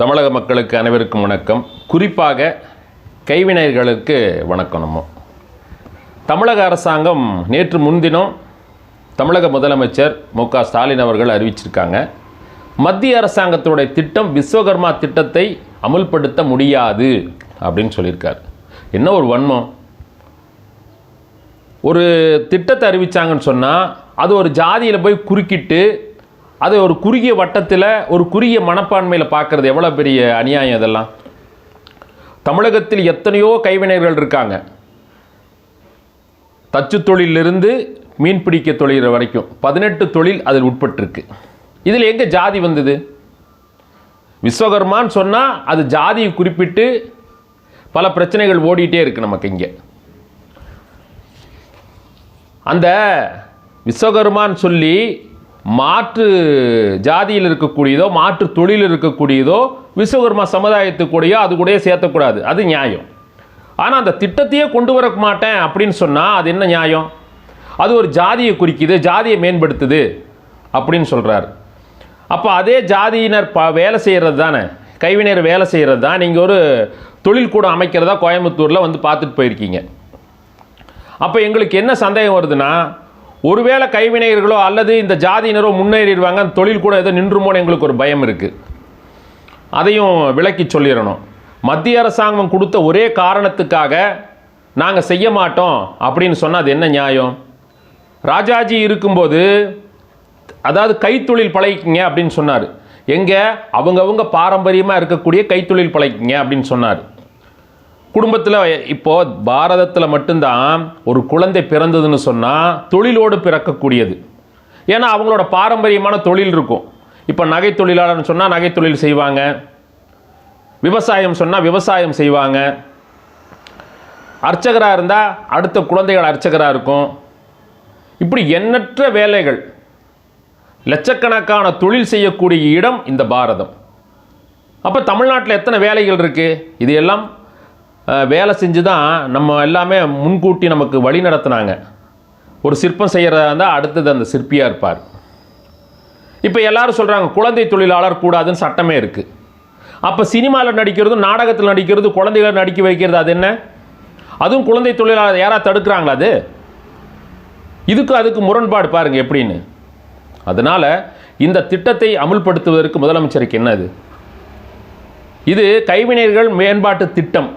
தமிழக மக்களுக்கு அனைவருக்கும் வணக்கம். குறிப்பாக கைவினைகளுக்கு வணக்கம் நம்ம. தமிழக அரசாங்கம் நேற்று முன்தினம் தமிழக முதலமைச்சர் மு க ஸ்டாலின் அவர்கள் அறிவிச்சிருக்காங்க. மத்திய அரசாங்கத்தினுடைய திட்டம் விஸ்வகர்மா திட்டத்தை அமுல்படுத்த முடியாது அப்படின்னு சொல்லியிருக்கார். என்ன ஒரு வன்மம்? ஒரு திட்டத்தை அறிவித்தாங்கன்னு சொன்னால் அது ஒரு ஜாதியில் போய் குறுக்கிட்டு அதை ஒரு குறுகிய வட்டத்தில் ஒரு குறுகிய மனப்பான்மையில் பார்க்குறது எவ்வளோ பெரிய அநியாயம் இதெல்லாம்? தமிழகத்தில் எத்தனையோ கைவினைகள் இருக்காங்க. தச்சு தொழிலிருந்து மீன் பிடிக்க தொழில் வரைக்கும் பதினெட்டு தொழில் அதில் உட்பட்டிருக்கு. இதில் எங்கே ஜாதி வந்தது? விஸ்வகர்மான்னு சொன்னால் அது ஜாதியை குறிப்பிட்டு பல பிரச்சனைகள் ஓடிட்டே இருக்கு நமக்கு இங்கே. அந்த விஸ்வகர்மான்னு சொல்லி மாற்று ஜாதியில் இருக்கக்கூடியதோ மாற்று தொழில் இருக்கக்கூடியதோ விஸ்வகர்மா சமுதாயத்துக்குடையோ அது கூட சேர்த்தக்கூடாது. அது நியாயம். ஆனால் அந்த திட்டத்தையே கொண்டு வர மாட்டேன் அப்படின்னு சொன்னால் அது என்ன நியாயம்? அது ஒரு ஜாதியை குறிக்குது ஜாதியை மேம்படுத்துது அப்படின்னு சொல்கிறார் அப்போ அதே ஜாதியினர் ப வேலை செய்கிறது தானே? கைவினையர் வேலை செய்கிறது தான். நீங்கள் ஒரு தொழில் கூட அமைக்கிறதா கோயம்புத்தூரில் வந்து பார்த்துட்டு போயிருக்கீங்க. அப்போ எங்களுக்கு என்ன சந்தேகம் வருதுன்னா ஒருவேளை கைவினைகளோ அல்லது இந்த ஜாதியினரோ முன்னேறிடுவாங்க அந்த தொழில் கூட ஏதோ நின்றுமோன்னு எங்களுக்கு ஒரு பயம் இருக்குது அதையும் விளக்கி சொல்லிடணும். மத்திய அரசாங்கம் கொடுத்த ஒரே காரணத்துக்காக நாங்கள் செய்ய மாட்டோம் அப்படின்னு சொன்னால் அது என்ன நியாயம்? ராஜாஜி இருக்கும்போது அதாவது கைத்தொழில் பழகிக்கிங்க அப்படின்னு சொன்னார். எங்கே? அவங்கவுங்க பாரம்பரியமாக இருக்கக்கூடிய கைத்தொழில் பழகிக்கிங்க அப்படின்னு சொன்னார். குடும்பத்தில் இப்போ பாரதத்தில் மட்டும்தான் ஒரு குழந்தை பிறந்ததுன்னு சொன்னால் தொழிலோடு பிறக்கக்கூடியது. ஏன்னா அவங்களோட பாரம்பரியமான தொழில் இருக்கும். இப்போ நகை தொழிலாளர்னு சொன்னால் நகை தொழில் செய்வாங்க. விவசாயம் சொன்னால் விவசாயம் செய்வாங்க. அர்ச்சகராக இருந்தால் அடுத்த குழந்தைகள் அர்ச்சகராக இருக்கும். இப்படி எண்ணற்ற வேலைகள் லட்சக்கணக்கான தொழில் செய்யக்கூடிய இடம் இந்த பாரதம். அப்போ தமிழ்நாட்டில் எத்தனை வேலைகள் இருக்குது இது எல்லாம் வேலை செஞ்சு தான் நம்ம எல்லாமே முன்கூட்டி நமக்கு வழி நடத்துனாங்க. ஒரு சிற்பம் செய்கிறதா இருந்தால் அடுத்தது அந்த சிற்பியாக இருப்பார். இப்போ எல்லாரும் சொல்கிறாங்க குழந்தை தொழிலாளர் கூடாதுன்னு சட்டமே இருக்குது அப்போ சினிமாவில் நடிக்கிறதும் நாடகத்தில் நடிக்கிறது குழந்தைகளை நடிக்க வைக்கிறது அது என்ன? அதுவும் குழந்தை தொழிலாளர் யாராவது தடுக்கிறாங்களா அது? இதுக்கு அதுக்கு முரண்பாடு பாருங்கள் எப்படின்னு. அதனால் இந்த திட்டத்தை அமுல்படுத்துவதற்கு முதலமைச்சருக்கு என்னது இது? கைவினைகள் மேம்பாட்டு திட்டம்.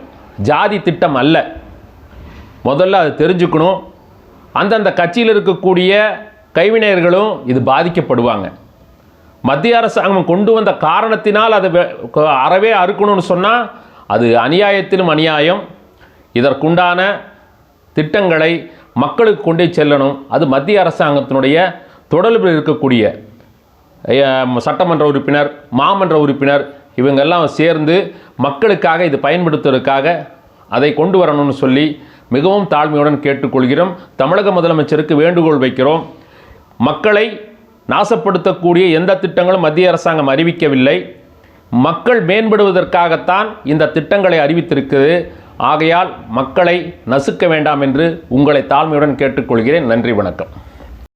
ஜாதி திட்டம் அல்ல. முதல்ல அது தெரிஞ்சுக்கணும். அந்தந்த கட்சியில் இருக்கக்கூடிய கைவினைஞர்களும் இது பாதிக்கப்படுவாங்க. மத்திய அரசாங்கம் கொண்டு வந்த காரணத்தினால் அதை அறவே அறுக்கணும்னு சொன்னால் அது அநியாயத்திலும் அநியாயம். இதற்குண்டான திட்டங்களை மக்களுக்கு கொண்டே செல்லணும். அது மத்திய அரசாங்கத்தினுடைய தொடர்பில் இருக்கக்கூடிய சட்டமன்ற உறுப்பினர் மாமன்ற உறுப்பினர் இவங்கெல்லாம் சேர்ந்து மக்களுக்காக இது பயன்படுத்துவதற்காக அதை கொண்டு வரணும்னு சொல்லி மிகவும் தாழ்மையுடன் கேட்டுக்கொள்கிறோம். தமிழக முதலமைச்சருக்கு வேண்டுகோள் வைக்கிறோம். மக்களை நாசப்படுத்தக்கூடிய எந்த திட்டங்களும் மத்திய அரசாங்கம் அறிவிக்கவில்லை. மக்கள் மேம்படுவதற்காகத்தான் இந்த திட்டங்களை அறிவித்திருக்கிறது. ஆகையால் மக்களை நசுக்க வேண்டாம் என்று உங்களை தாழ்மையுடன் கேட்டுக்கொள்கிறேன். நன்றி வணக்கம்.